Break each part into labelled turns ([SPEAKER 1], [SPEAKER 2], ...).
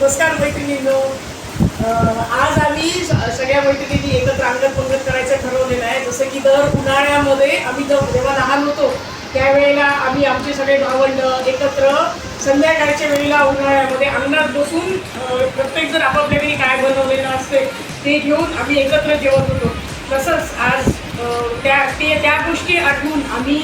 [SPEAKER 1] नमस्कार मैत्रिणींनो. आज आम्ही स- सगळ्या मैत्रिणींनी एकत्र अंगत पंगत करायचं ठरवलेलं आहे. जसं की दर उन्हाळ्यामध्ये आम्ही जेव्हा लहान होतो त्यावेळेला आम्ही आमचे सगळे भावंड एकत्र संध्याकाळच्या वेळेला उन्हाळ्यामध्ये अंगणात बसून प्रत्येक जर आपापल्या घरी काय बनवलेलं असते ते घेऊन आम्ही एकत्र जेवत होतो. तसंच आज त्या ते त्या गोष्टी आठवून आम्ही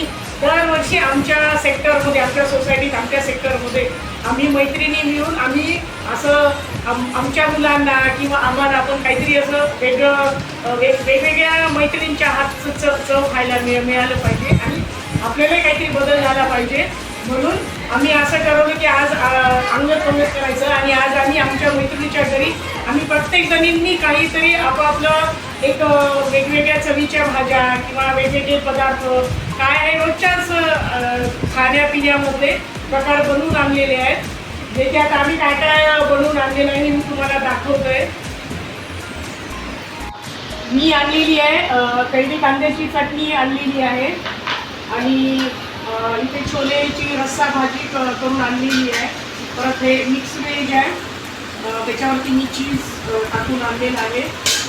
[SPEAKER 1] दरवर्षी आमच्या सेक्टरमध्ये आमच्या सोसायटीत आमच्या सेक्टरमध्ये आम्ही मैत्रिणी मिळून आम्ही असं आम आमच्या मुलांना किंवा आम्हाला आपण काहीतरी असं वेगळं वेग वेगवेगळ्या मैत्रिणींच्या हातचं चव खायला मिळ मिळालं पाहिजे आणि आपल्यालाही काहीतरी बदल झाला पाहिजे. म्हणून आम्ही असं ठरवलं की आज अंग प्रवेश करायचं आणि आज आम्ही आमच्या मैत्रिणीच्या घरी आम्ही प्रत्येक जणींनी काहीतरी आपापलं एक वेगवेगळ्या चवीच्या भाज्या किंवा वेगवेगळे पदार्थ काय आहे रोजच्याच खाण्यापिण्यामध्ये प्रकार बनवून आणलेले आहेत. जे त्यात आम्ही काय काय बनवून आणलेलं आहे मी तुम्हाला दाखवतोय. मी आणलेली आहे अ, कैरी कांद्याची चटणी आणलेली आहे. आणि इथे छोलेची रस्सा भाजी करून आणलेली आहे. परत हे मिक्स व्हेज आहे. त्याच्यावरती मी चीज टाकून आणलेलं आहे.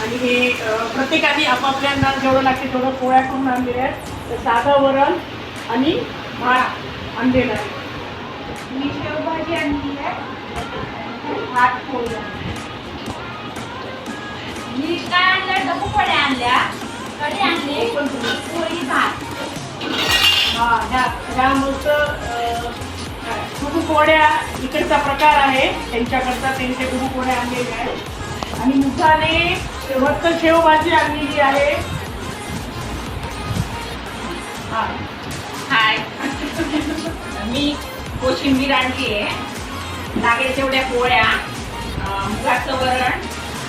[SPEAKER 1] आणि हे प्रत्येकाने आपापल्यांना जेवढं लागते तेवढं पोळ्या करून आणलेल्या आहेत. तर साधं वरण आणि भात आणलेला आहे.
[SPEAKER 2] मी शेवभाजी आणली आहे. भात पोळी. मी काय आणलं डबू आणल्या. कढी आणली. पोळी भात.
[SPEAKER 1] हा ह्या ह्या मस्त पोळ्या इकडचा प्रकार आहे. त्यांच्याकडचा त्यांचे गुरु पोळ्या आणलेले आहेत. आणि मुखाने शेवटचं शेवभाजी आणलेली आहे. हा.
[SPEAKER 2] हाय मी कोशिंबीर आणली आहे. लागेल तेवढ्या पोळ्या मुगाचं वरण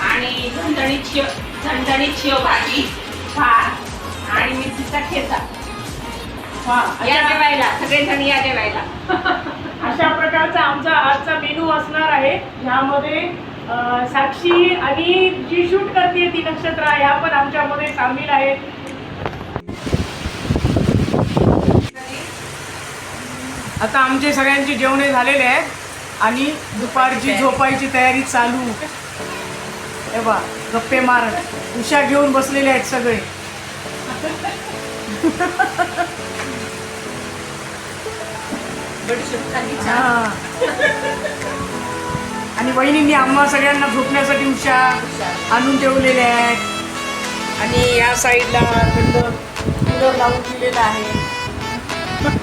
[SPEAKER 2] आणि झणझणीत शेव झणझणीत शेवभाजी भात आणि मिरचीचा ठेचा.
[SPEAKER 1] हा
[SPEAKER 2] या
[SPEAKER 1] अशा-
[SPEAKER 2] जेवायला सगळेजण या जेवायला.
[SPEAKER 1] अशा प्रकारचा आमचा आजचा मेनू असणार आहे. ह्यामध्ये अं, साक्षी आणि जी शूट करते ती नक्षत्र ह्या पण आमच्यामध्ये सामील आहेत आता आमचे सगळ्यांचे जेवणे झालेले आहेत आणि दुपारची झोपायची तयारी चालू. हे बा गप्पे मार उशा घेऊन बसलेले आहेत सगळे. आणि वहिनींनी आम्हा सगळ्यांना झोपण्यासाठी उशा आणून ठेवलेल्या आहेत. आणि या साईडला थंड कूलर लावून दिलेला आहे.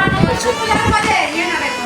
[SPEAKER 1] आता